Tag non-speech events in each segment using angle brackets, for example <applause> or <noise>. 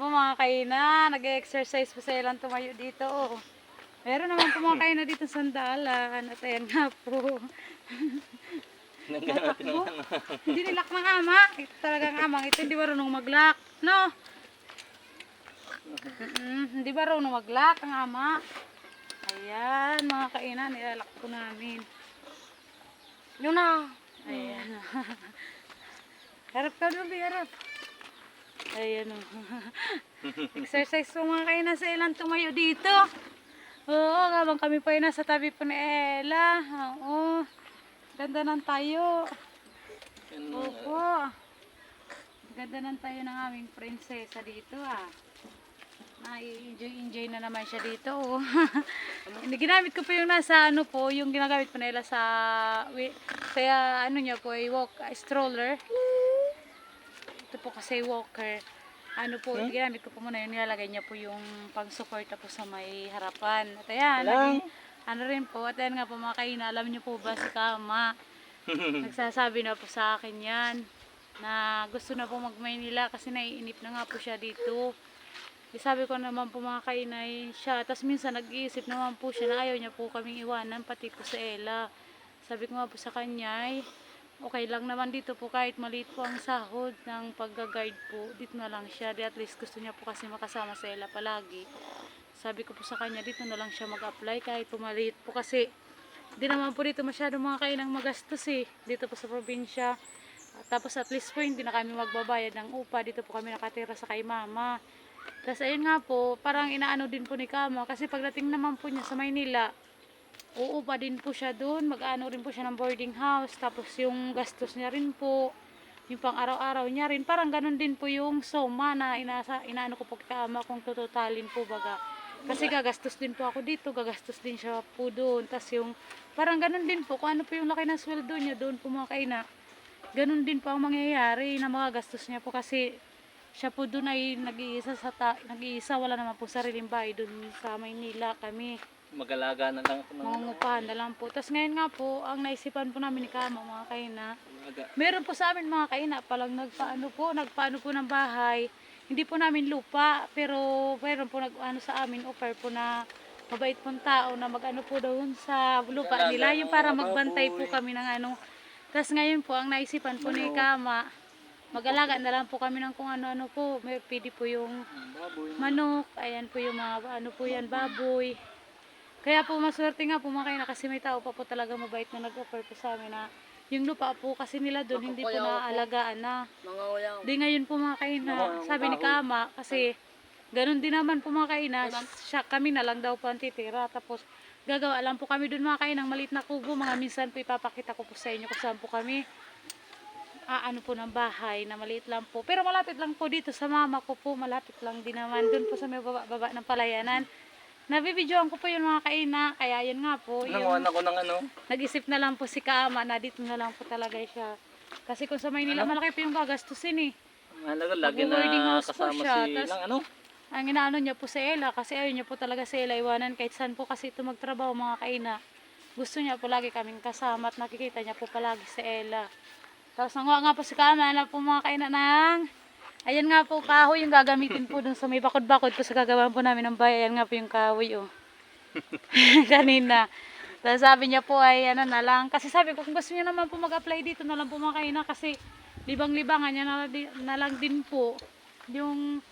po mga kaina, nag-exercise po sila tumayo dito. Oh. Meron naman po mga kaina dito sa sandalan. At ayan nga po. Hindi nilak ng ama. Ito talagang amang. Ito hindi marunong mag-lock. No? Mm-mm, hindi marunong mag-lock ang ama. Ayan, mga kaina, nilalak po namin. Yun na. Ayan. <laughs> harap ka doon, harap. Ayan o. <laughs> Exercise po mga kayo nasa ilang tumayo dito. Oo, habang kami po ay nasa tabi po ni Ella. Oo. Ganda ng tayo. Opo. Ganda ng tayo ng aming prinsesa dito ah. Na-enjoy-enjoy na naman siya dito. Oh. <laughs> Ginamit ko po yung nasa ano po, yung ginagamit po nila sa kaya ano niya po ay walk stroller. Ito po kasi walker. Ano po, ginamit ko po muna yun, nilalagay niya po yung pang-suporta po sa may harapan. At ayan, naging, ano rin po, at ayan nga po mga kaina, alam niyo po ba si Kama? <laughs> Nagsasabi na po sa akin yan na gusto na po mag-Maynila kasi naiinip na nga po siya dito. Di sabi ko naman po mga kainay siya. Tapos minsan nag-iisip naman po siya na ayaw niya po kaming iwanan, pati po sa Ella. Sabi ko nga po sa kanya, ay, okay lang naman dito po kahit maliit po ang sahod ng pagga-guide po. Dito na lang siya. Di at least gusto niya po kasi makasama sa Ella palagi. Sabi ko po sa kanya, dito na lang siya mag-apply kahit po maliit po kasi di naman po dito masyado mga kainang magastos eh. Dito po sa probinsya. Tapos at least po hindi na kami magbabayad ng upa. Dito po kami nakatira sa kay mama. Tapos ayun nga po, parang inaano din po ni Kama. Kasi pagdating naman po niya sa Maynila, uupa din po siya doon. Mag-ano rin po siya ng boarding house. Tapos yung gastos niya rin po, yung pang araw-araw niya rin. Parang ganun din po yung soma na inasa, inaano ko po Kama kung tututalin po baga. Kasi gagastos din po ako dito, gagastos din siya po doon. Tapos yung, parang ganun din po, kung ano po yung laki ng sweldo niya doon po mga kaina ganun din po ang mangyayari na mga gastos niya po kasi siya po doon ay nag-iisa sa ta- nag-iisa wala naman po sariling bahay doon sa Maynila kami. Mag-alaga na lang ako ng mangungupahan na lang po. Tapos ngayon nga po ang naisipan po namin ni Kama mga kaina alaga. meron po sa amin mga kaina palang nagpaano po nagpaano po ng bahay. Hindi po namin lupa pero meron po nag ano sa amin offer po na mabait pong tao na mag-ano po doon sa lupa nila. Yung para magbantay po kami ng ano. Tapos ngayon po, ang naisipan po ni Kama, mag-alaga na lang po kami ng kung ano-ano po. May pwede po yung manok, ayan po yung mga ano po yan, baboy. Kaya po maswerte nga po mga kaina kasi may tao pa po talaga mabait na nag-offer po sa amin na yung lupa po kasi nila doon hindi po naaalagaan na. Di ngayon po mga kaina, sabi ni Kama kasi ganun din naman po mga kaina, siya, kami na lang daw po ang titira. Tapos gagawa lang po kami doon mga kainang maliit na kubo. Mga minsan po ipapakita ko po sa inyo kung saan po kami aano po ng bahay na maliit lang po. Pero malapit lang po dito sa mama ko po, malapit lang din naman. Doon po sa may baba-baba ng palayanan. Nabibidyoan ko po yun mga kaina, kaya yun nga po. Nangawan Yung, ako ng ano. nag-isip na lang po si Kama na dito na lang po talaga siya. Kasi kung sa Maynila, malaki po yung gagastusin eh. Mahalaga, lagi na kasama siya, si tas- lang ano. Ang inaano niya po sa Ella, kasi ayaw niya po talaga sa Ella iwanan kahit saan po kasi ito magtrabaho mga kaina. Gusto niya po lagi kaming kasama at nakikita niya po palagi sa Ella. Tapos nanguha nga po si Kama na po mga kaina ng Ayan nga po, kahoy yung gagamitin po dun sa may bakod-bakod po sa gagawin po namin ng bahay. Ayan nga po yung kahoy, oh. <laughs> Kanina. Tapos sabi niya po ay ano na lang. Kasi sabi ko, kung gusto niya naman po mag-apply dito na lang po mga kaina kasi libang-libangan niya na, na lang din po. Yung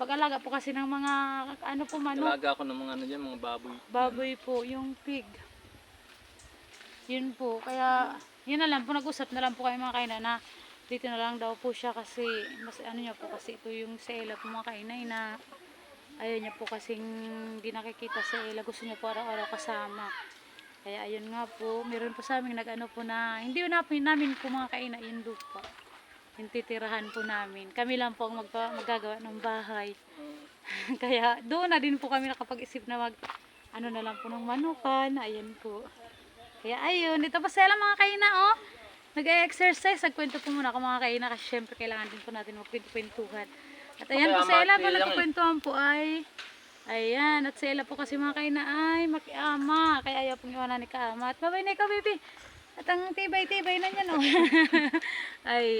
pag-alaga po kasi ng mga ano po manok, Alaga ako ng mga ano dyan, mga baboy. baboy po, yung pig. Yun po. Kaya, yun na lang po, nag-usap na lang po kayo mga kaina na dito na lang daw po siya kasi, mas ano niya po kasi ito yung sa po mga kainay na ayaw niya po kasing hindi nakikita sa Ella. Gusto niya po araw-araw kasama. Kaya ayun nga po, meron po sa amin nag-ano po na, hindi na namin po mga kaina yung lupa. Yung titirahan po namin. Kami lang po ang magpa, magagawa ng bahay. <laughs> Kaya doon na din po kami nakapag-isip na mag ano na lang po ng manukan. Ayan po. Kaya ayun, dito pa sila mga kaina oh. Nag-exercise, nagkwento po muna ako mga kaina kasi syempre kailangan din po natin magkwento-kwentuhan. At ayan po sila, pag lang eh. nagkukwentuhan po ay Ayan, at sila po kasi mga kaina ay makiama. Kaya ayaw pong iwanan ni Kaama. At babay na ikaw, baby. At ang tibay-tibay na niya, no? <laughs> ay,